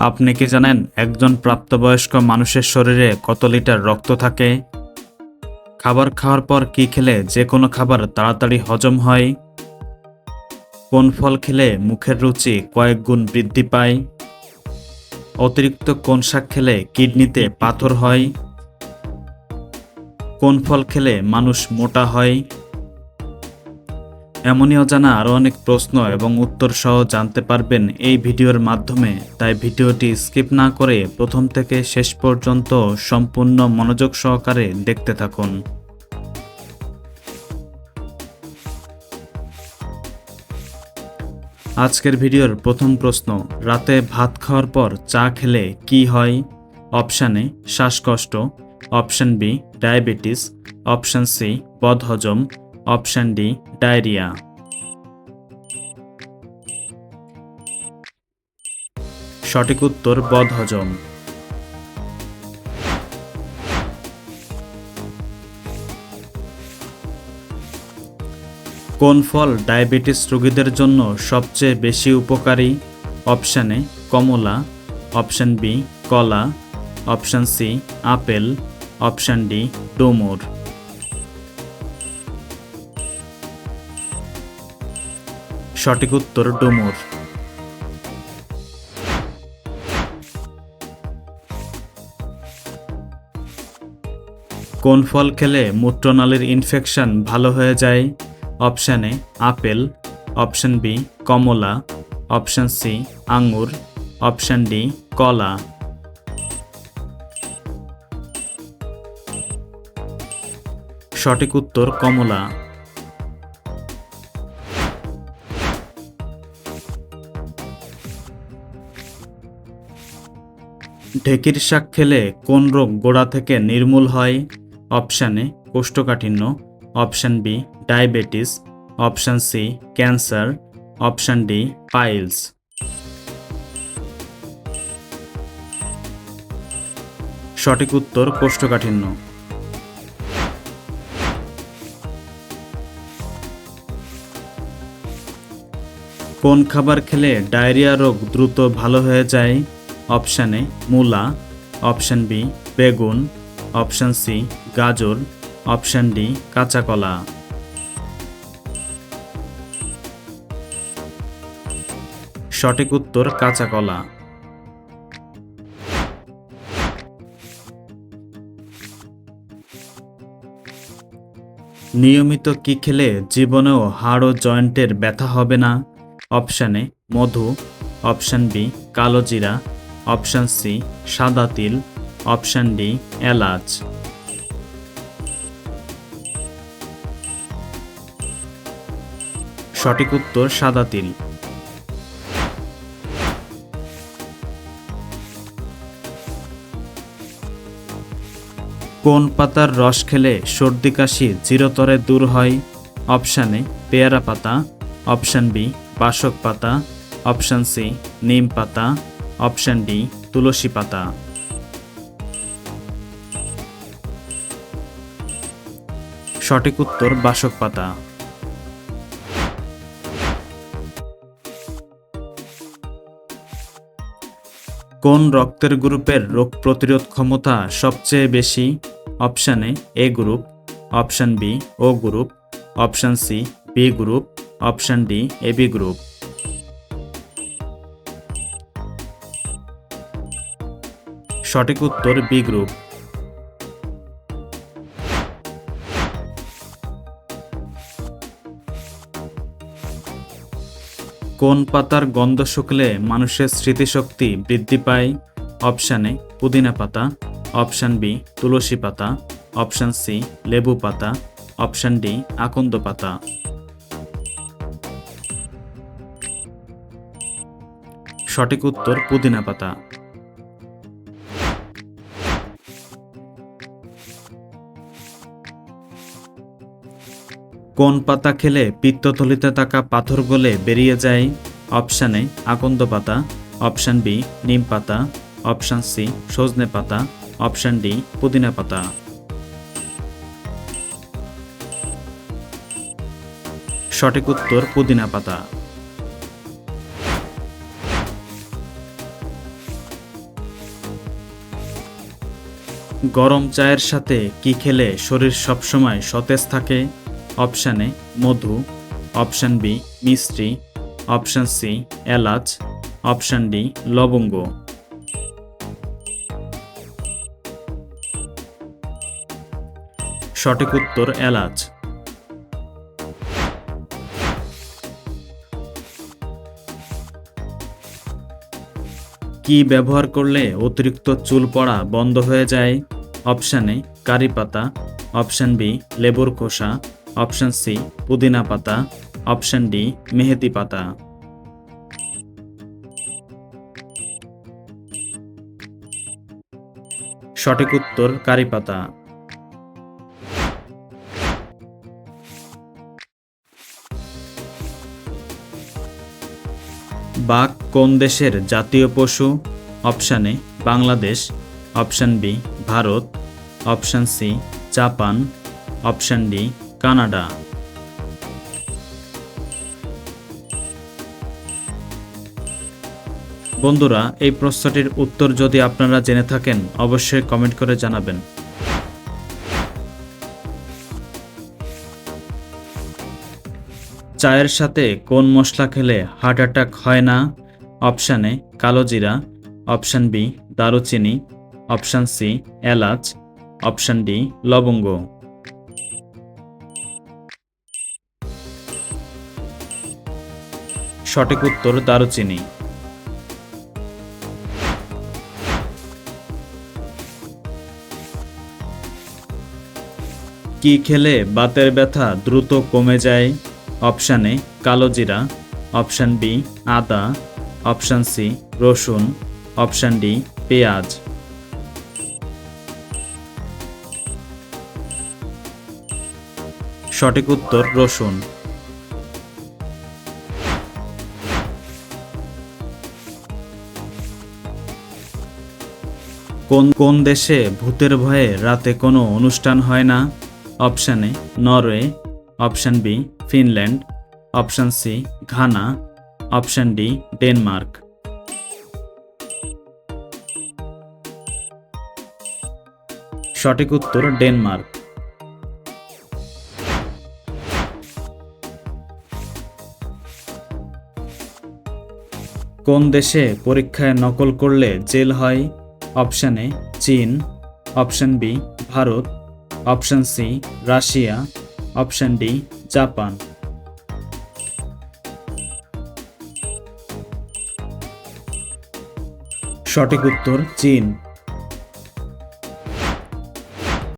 আপনি কি জানেন একজন প্রাপ্তবয়স্ক মানুষের শরীরে কত লিটার রক্ত থাকে? খাবার খাওয়ার পর কি খেলে যে কোনো খাবার তাড়াতাড়ি হজম হয়? কোন ফল খেলে মুখের রুচি কয়েক গুণ বৃদ্ধি পায়? অতিরিক্ত কোন শাক খেলে কিডনিতে পাথর হয়? কোন ফল খেলে মানুষ মোটা হয়? এমনই অজানা আরও অনেক প্রশ্ন এবং উত্তর সহ জানতে পারবেন এই ভিডিওর মাধ্যমে, তাই ভিডিওটি স্কিপ না করে প্রথম থেকে শেষ পর্যন্ত সম্পূর্ণ মনোযোগ সহকারে দেখতে থাকুন। আজকের ভিডিওর প্রথম প্রশ্ন, রাতে ভাত খাওয়ার পর চা খেলে কি হয়? অপশান এ, শ্বাসকষ্ট, option B, diabetes, option C, বদহজম অপশান ডি, ডায়রিয়া। সঠিক উত্তর, বদহজম। কোন ফল ডায়াবেটিস রোগীদের জন্য সবচেয়ে বেশি উপকারী? অপশানে কমলা। অপশান বি, কলা। Option C, apple. Option D, ডোমর। সঠিক উত্তর ডোমর। কোন ফল খেলে মূত্রনালীর ইনফেকশন ভালো হয়ে যায়? Option A, apple, option B, Kamala, option C, আঙ্গুর, অপশান ডি, কলা। সঠিক উত্তর কমলা। ঢেকির শাক খেলে কোন রোগ গোড়া থেকে নির্মূল হয়? অপশান এ, কোষ্ঠকাঠিন্য। Option B, diabetes. Option C, cancer. Option D, piles. সঠিক উত্তর, কোষ্ঠকাঠিন্য। কোন খাবার খেলে ডায়রিয়া রোগ দ্রুত ভালো হয়ে যায়? অপশান এ মূলা, অপশান বি, বেগুন, অপশান সি, গাজর, অপশান ডি, কাঁচা কলা। সঠিক উত্তর কাঁচা কলা। নিয়মিত কি খেলে জীবনেও হাড় ও জয়েন্টের ব্যথা হবে না? অপশানে মধু, অপশান বি, কালো জিরা অপশান সি, সাদা তিল, অপশান ডি, এলাচ। সঠিক উত্তর, সাদা তিল। কোন পাতার রস খেলে সর্দি কাশি চিরতরে দূর হয়? অপশান পেয়ারা পাতা। অপশান বি, বাসক পাতা। অপশান সি, নিম পাতা। অপশান ডি, তুলসী পাতা। সঠিক উত্তর, বাসক পাতা। কোন রক্তের গ্রুপের রোগ প্রতিরোধ ক্ষমতা সবচেয়ে বেশি? অপশানে A A group. Option B, O group. Option C, B group. Option D AB group. সঠিক উত্তর বি গ্রুপ। কোন পাতার গন্ধ শুকলে মানুষের স্মৃতিশক্তি বৃদ্ধি পায়? অপশান এ, পুদিনা পাতা। অপশান বি, তুলসী পাতা। অপশান সি, লেবু পাতা। অপশান ডি, আকন্দ পাতা। সঠিক উত্তর পুদিনা পাতা। কোন পাতা খেলে পিত্তথলিতে থাকা পাথর গলে বেরিয়ে যায়? অপশান এ, আকন্দ পাতা। অপশান বি, নিম পাতা। অপশান সি, সজনে পাতা। অপশান ডি, পুদিনা পাতা। সঠিক উত্তর, পুদিনা পাতা। গরম চায়ের সাথে কি খেলে শরীর সবসময় সতেজ থাকে? অপশান এ মধু, অপশান বি মিষ্টি, অপশান সি এলাচ, অপশান ডি লবঙ্গ। সঠিক উত্তর এলাচ। কি ব্যবহার করলে অতিরিক্ত চুল পড়া বন্ধ হয়ে যায়? অপশান এ কারি পাতা, অপশান বি লেবুর খোসা অপশান সি, পুদিনা পাতা। অপশান ডি, মেহেদি পাতা। সঠিক উত্তর, কারি পাতা। বাঘ কোন দেশের জাতীয় পশু? Option A, Bangladesh. Option B, Bharat. Option C, Japan. Option D Canada. বন্ধুরা, এই প্রশ্নটির উত্তর যদি আপনারা জেনে থাকেন, অবশ্যই কমেন্ট করে জানাবেন। চায়ের সাথে কোন মশলা খেলে হার্ট অ্যাটাক হয় না? অপশান এ, কালো জিরা। অপশান বি, দারুচিনি। অপশান সি, এলাচ। অপশান ডি, লবঙ্গ। সঠিক উত্তর দারুচিনি। কি খেলে বাতের ব্যথা দ্রুত কমে যায়? অপশান এ, কালো জিরা। অপশান বি, আদা। অপশান সি, রসুন। অপশান ডি, পেঁয়াজ। সঠিক উত্তর রসুন। কোন কোন দেশে ভূতের ভয়ে রাতে কোনো অনুষ্ঠান হয় না? Option A, Norway. Option B, Finland. Option C, Ghana. Option D, Denmark. সঠিক উত্তর ডেনমার্ক। কোন দেশে পরীক্ষায় নকল করলে জেল হয়? অপশান এ চীন, option B Bharat, option C Russia, option D Japan. সঠিক উত্তর চীন।